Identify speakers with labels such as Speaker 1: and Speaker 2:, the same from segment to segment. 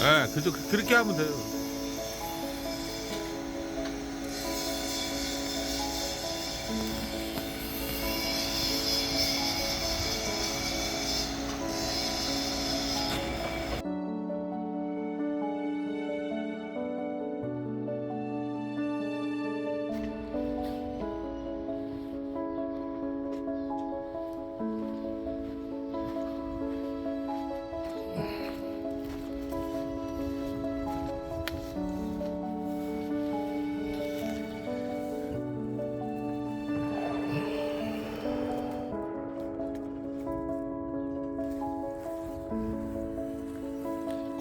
Speaker 1: 예, 그저 그렇게 하면 돼요.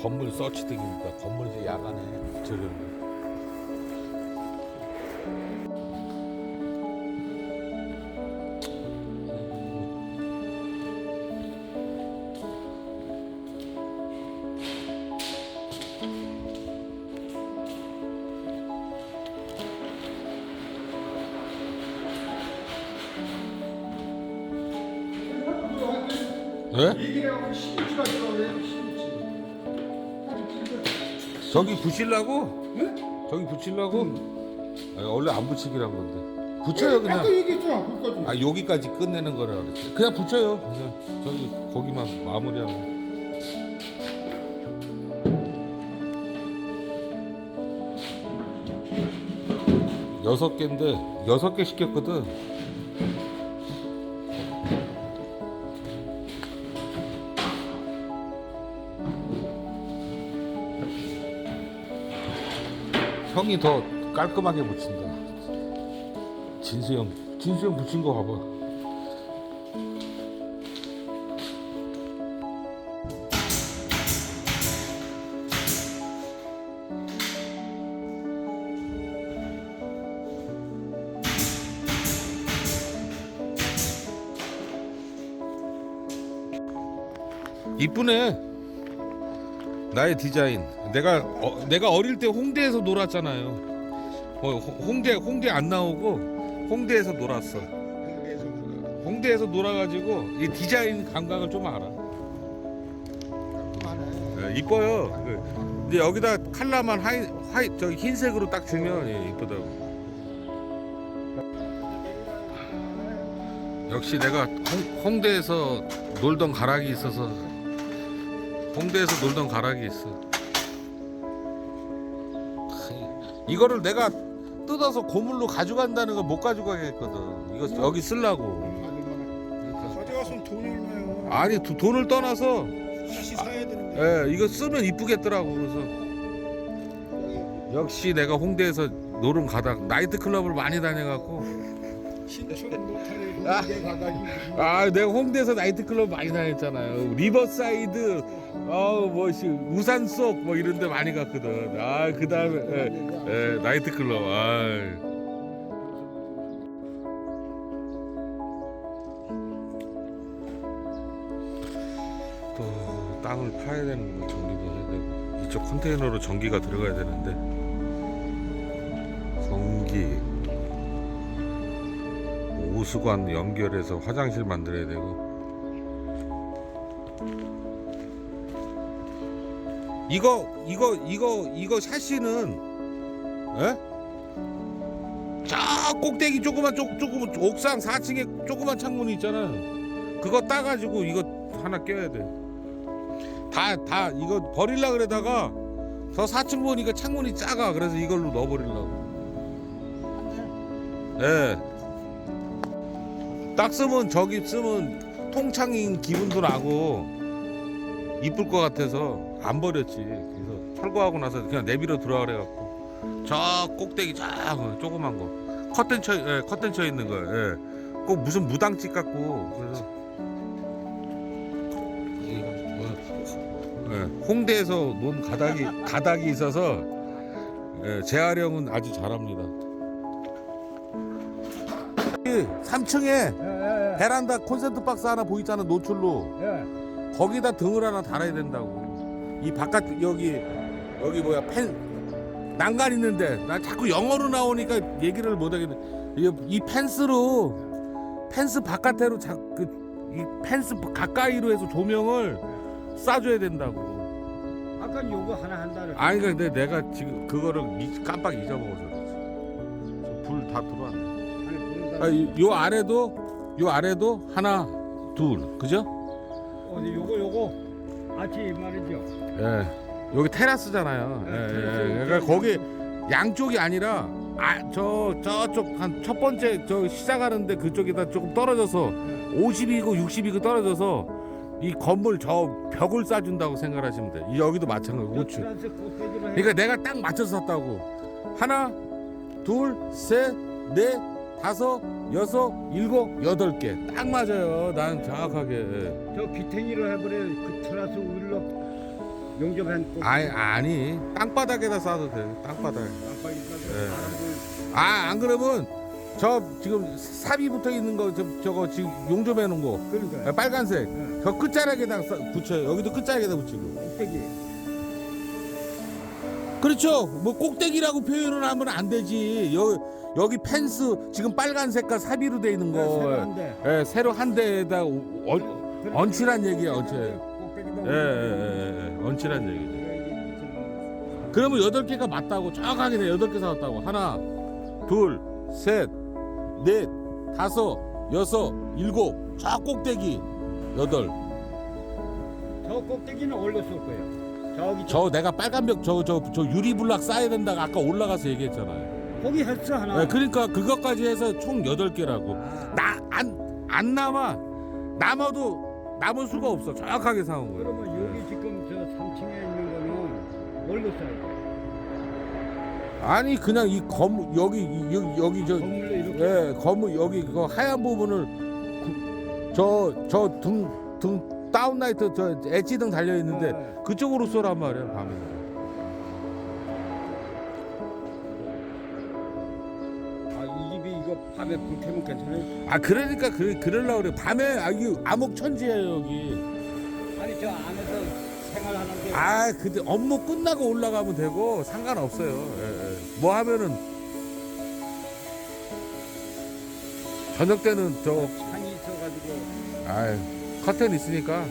Speaker 1: 건물 서치등이니까 건물 이제 야간에 저런 예?
Speaker 2: 얘기하고 시금치가 들어가요 시금치
Speaker 1: 저기 붙이려고?
Speaker 2: 응?
Speaker 1: 저기 붙이려고? 아니, 원래 안 붙이기란 건데. 붙여요
Speaker 2: 아까
Speaker 1: 그냥
Speaker 2: 얘기했잖아 거기까지.
Speaker 1: 아 여기까지 끝내는 거라 그랬지 그냥 붙여요 그냥. 저기 거기만 마무리하고. 여섯 개인데 여섯 개 시켰거든 형이 더 깔끔하게 붙인다. 진수 형. 진수 형 붙인 거 봐봐. 이쁘네 나의 디자인. 내가 어, 내가 어릴 때 홍대에서 놀았잖아요. 어, 홍- 홍대 홍대 안 나오고 홍대에서 놀았어. 홍대에서 놀아가지고 이 디자인 감각을 좀 알아. 예, 이뻐요. 그, 근데 여기다 칼라만 하이, 하이 저 흰색으로 딱 주면 예, 이쁘다고. 역시 내가 홍, 홍대에서 놀던 가락이 있어서 홍대에서 놀던 가락이 있어. 이거를 내가 뜯어서 고물로 가져간다는 거 못 가져가겠거든. 이거 여기 쓰려고.
Speaker 2: 가져가서 돈이 얼마예요
Speaker 1: 아니 두- 돈을 떠나서
Speaker 2: 다시 사야 되는데
Speaker 1: 예, 이거 쓰면 이쁘겠더라고. 그래서 역시 내가 홍대에서 노름 가다 나이트 클럽을 많이 다녀갖고 아. 아 내가 홍대에서 나이트 클럽 많이 다녔잖아요. 리버사이드 어 뭐 우산 속 뭐 이런 데 많이 갔거든. 아 그 다음에 예, 예, 나이트 클럽. 아. 또 땅을 파야 되는 거 정리도 해야 되고 이쪽 컨테이너로 전기가 들어가야 되는데 전기 오수관 연결해서 화장실 만들어야 되고. 이거 이거 이거 이거 샤시는 에? 저 꼭대기 조그만 조, 조그만 옥상 4층에 조그만 창문이 있잖아. 그거 따가지고 이거 하나 껴야 돼다 다 이거 버릴라 그러다가 저 4층 보니까 창문이 작아. 그래서 이걸로 넣어버리려고. 예. 딱 쓰면 저기 쓰면 통창인 기분도 나고 이쁠 것 같아서 안 버렸지. 그래서 철거하고 나서 그냥 내비로 들어가 그래갖고 저 꼭대기 저 조그만 거 커튼 쳐, 예, 커튼 쳐 있는 거, 예. 꼭 무슨 무당집 같고 그래서 예, 홍대에서 논 가닥이 가닥이 있어서 예, 재활용은 아주 잘합니다. 3층에
Speaker 2: 예예예
Speaker 1: 베란다 콘센트 박스 하나 보이잖아 노출로
Speaker 2: 예.
Speaker 1: 거기다 등을 하나 달아야 된다고 이 바깥 여기 여기 뭐야 펜 난간 있는데 나 자꾸 영어로 나오니까 얘기를 못 하겠네 이, 이 펜스로 펜스 바깥으로 자 그 이 펜스 가까이로 해서 조명을 쏴줘야 된다고
Speaker 2: 아까 요거 하나 한다를.
Speaker 1: 아니 근데 내가 지금 그거를 이- 깜빡 잊어먹어서 불 다 들어왔네.
Speaker 2: 아,
Speaker 1: 이- 요 아래도 요 아래도 하나 둘 그죠?
Speaker 2: 어디 요거 요거 아치 말이죠.
Speaker 1: 예. 여기 테라스잖아요. 예,
Speaker 2: 네,
Speaker 1: 예,
Speaker 2: 테라스
Speaker 1: 예. 그러니까 거기 양쪽이 아니라 아 저 저쪽 한 첫 번째 저 시작하는데 그쪽에다 조금 떨어져서 50이고 60이고 떨어져서 이 건물 저 벽을 쌓아준다고 생각하시면 돼. 이 여기도 마찬가지 고 우측.
Speaker 2: 해.
Speaker 1: 그러니까 내가 딱 맞춰서 샀다고. 하나, 둘, 셋, 넷, 다섯, 여섯, 일곱, 여덟 개. 딱 맞아요. 난 정확하게.
Speaker 2: 저 비탱이로 해버려 그 트라스 우일로 용접한 꽃.
Speaker 1: 아니, 아니. 땅바닥에다 쏴도 돼. 땅바닥에.
Speaker 2: 깜빡이
Speaker 1: 예.
Speaker 2: 사람들
Speaker 1: 아, 안 그러면 저 지금 삽이 붙어 있는 거 저, 저거 지금 용접해 놓은 거.
Speaker 2: 그러니까
Speaker 1: 아, 빨간색.
Speaker 2: 예.
Speaker 1: 저 끝자락에다 쏴- 붙여요. 여기도 끝자락에다 붙이고.
Speaker 2: 꼭대기.
Speaker 1: 그렇죠. 뭐 꼭대기라고 표현을 하면 안 되지. 여기 여기 펜스 지금 빨간 색깔 사비로 돼 있는 거.
Speaker 2: 네, 새로 한 대.
Speaker 1: 예, 새로 한 대에다 어,
Speaker 2: 그러니까
Speaker 1: 얹히란 얘기야, 얹혀. 예, 예, 예, 예, 얹히란 얘기지. 그러면 여덟 개가 맞다고 정확하게 내 여덟 개 사왔다고. 하나, 둘, 셋, 넷, 다섯, 여섯, 일곱, 저 꼭대기 여덟.
Speaker 2: 저 꼭대기는 올렸을 거예요. 저기
Speaker 1: 저 내가 빨간 벽 저 저 저 유리블락 쌓아야 된다고 아까 올라가서 얘기했잖아요.
Speaker 2: 거기 했어 하나.
Speaker 1: 예, 그러니까 그것까지 해서 총 여덟 개라고.
Speaker 2: 아,
Speaker 1: 나안 안 남아 남아도 남을 수가 없어 정확하게 사온 거예요.
Speaker 2: 그러면 여기 지금 저 3층에 있는 거는 올렸어야 돼.
Speaker 1: 아니 그냥 이 건물 여기 이- 여기 여기 저
Speaker 2: 건물로 이렇게.
Speaker 1: 예, 건물 여기 그 하얀 부분을 저저 등 등 다운라이트 저 엣지등 달려 있는데
Speaker 2: 네.
Speaker 1: 그쪽으로 쏘란 말이야 밤에.
Speaker 2: 아, 이 집이 이거 밤에 불 켜면 괜찮아요?
Speaker 1: 아 그러니까 그 그럴라 그래 밤에 아 이게 암흑 천지예요 여기.
Speaker 2: 아니 저 안에서 생활하는데
Speaker 1: 아 근데 업무 끝나고 올라가면 되고 상관없어요. 예, 예. 뭐 하면은 저녁 때는 저
Speaker 2: 창이 있어가지고
Speaker 1: 아 커튼 있으니까.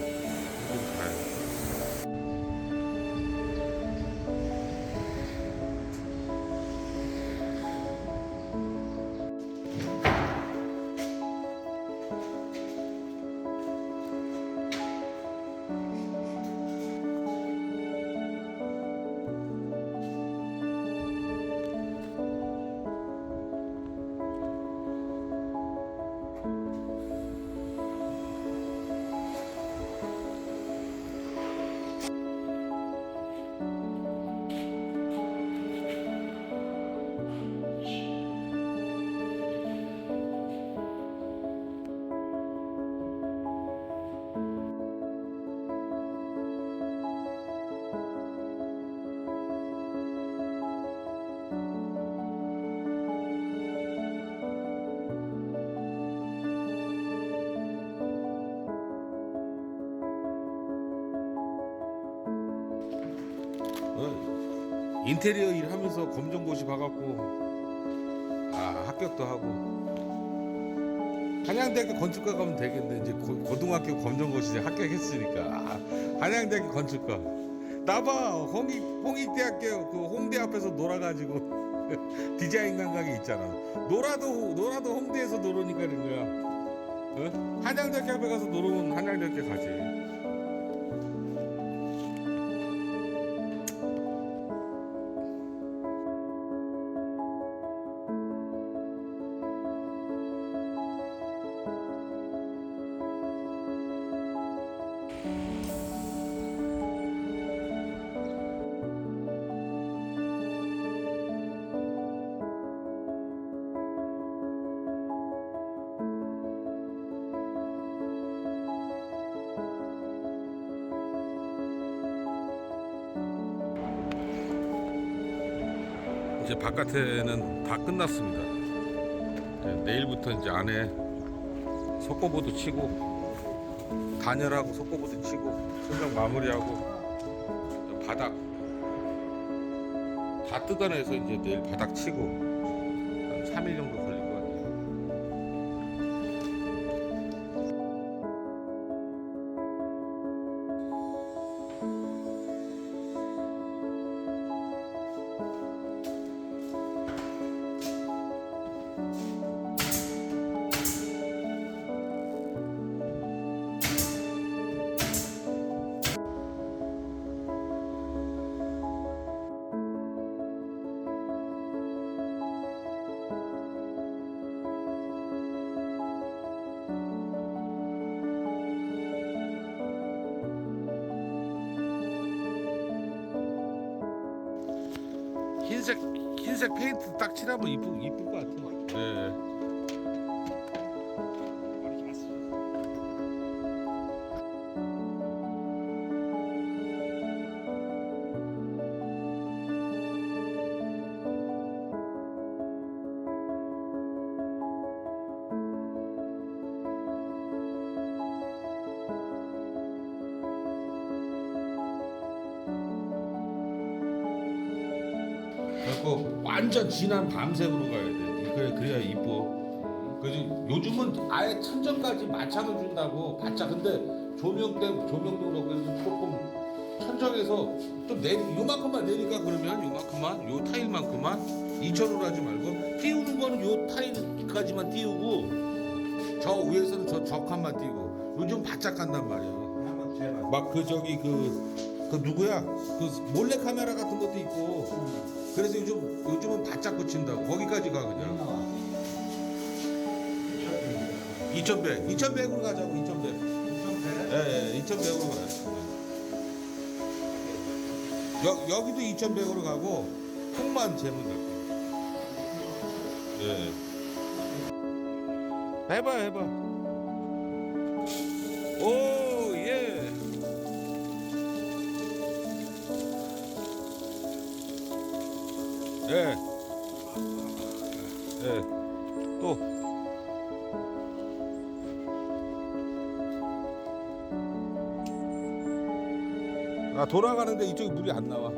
Speaker 1: 인테리어 일 하면서 검정고시 봐갖고 아 합격도 하고. 한양대학교 건축과 가면 되겠네. 이제 고, 고등학교 검정고시 합격했으니까. 아, 한양대학교 건축과. 나봐 홍익 홍익대학교 그 홍대 앞에서 놀아가지고 디자인 감각이 있잖아. 놀아도 놀아도 홍대에서 놀으니까 그런 거야. 어? 한양대학교 앞에 가서 놀으면 한양대학교 가지 이제 바깥에는 다 끝났습니다. 이제 내일부터 이제 안에 석고보드 치고 단열하고 석고보드 치고 설명 마무리하고 바닥 다 뜯어내서 이제 내일 바닥 치고 한 3일 정도 걸릴 흰색 흰색 페인트 딱 칠하면 이쁘 이쁠 것 같아. 예. 완전 진한 밤색으로 가야 돼. 그래 그래야 이뻐. 그지 요즘은 아예 천정까지 마창을 준다고 바짝 근데 조명 때 조명도 그렇고 해서 조금 천정에서 좀 내리 요만큼만 내니까 그러면 요만큼만 요 타일만큼만 2천으로 하지 말고 띄우는 거는 요 타일까지만 띄우고 저 위에서는 저 적한만 띄우고 요즘 바짝 한단 말이야. 막 그 저기 그그 누구야 그 몰래 카메라 같은 것도 있고 그래서 요즘 요즘은 바짝 붙인다고. 거기까지 가 그냥. 2,100 2,100으로 가자고 2,100 예 예 2,100으로 가요 여, 여기도 2,100으로 가고 폭만 재면 될 거예. 해봐 해봐. 오 예. 예. 또. 아, 돌아가는데 이쪽에 물이 안 나와.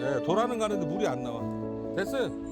Speaker 1: 예, 돌아는 가는데 물이 안 나와. 됐어요.